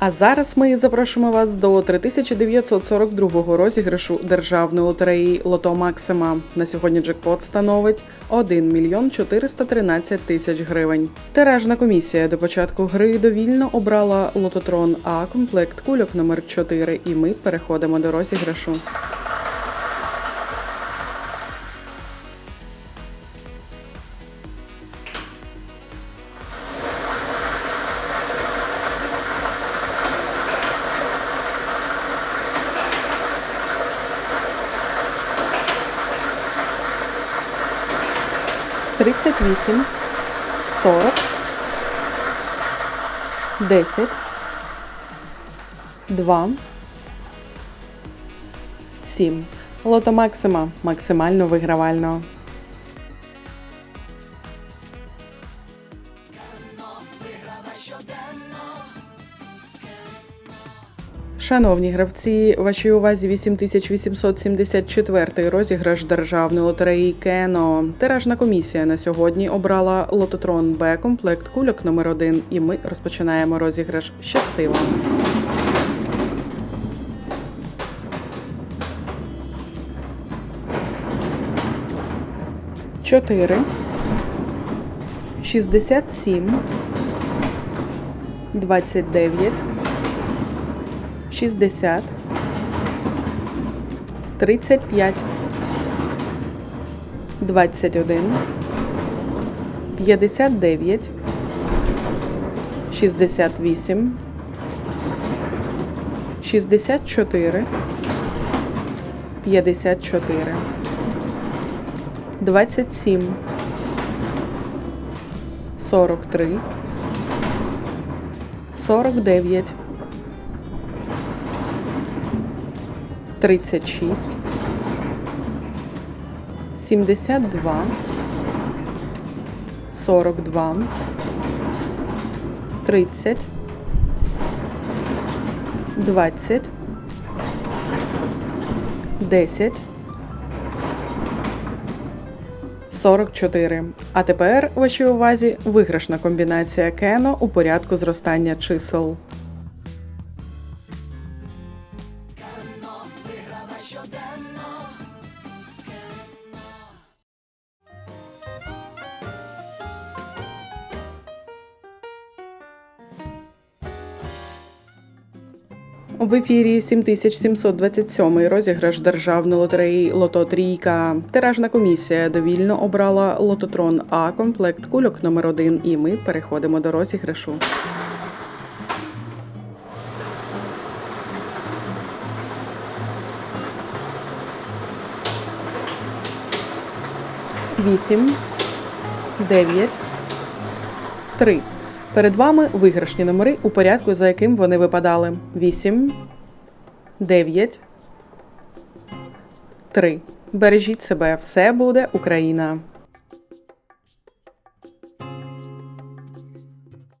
А зараз ми запрошуємо вас до 3942 розіграшу державної лотереї Лото Максима. На сьогодні джекпот становить 1 мільйон 413 тисяч гривень. Тиражна комісія до початку гри довільно обрала лототрон А комплект кульок номер 4 і ми переходимо до розіграшу. Тридцять вісім, сорок, десять, два, сім. Лото Максима максимально вигравально. Шановні гравці, вашій увазі 8874 розіграш державної лотереї Кено. Тиражна комісія на сьогодні обрала лототрон Б комплект кульок номер 1 І ми розпочинаємо розіграш щастиво. Чотири. 67 29 60 35 21 59 68 64 54 27 43 49 36 72 42 30 20 10 44. А тепер вашій увазі виграшна комбінація Кено у порядку зростання чисел. В ефірі 7727 розіграш державної лотереї Лото Трійка. Тиражна комісія довільно обрала лототрон А комплект кульок номер 1 і ми переходимо до розіграшу. Вісім, дев'ять, три. Перед вами виграшні номери у порядку, за яким вони випадали: 8, 9, 3. Бережіть себе, все буде Україна.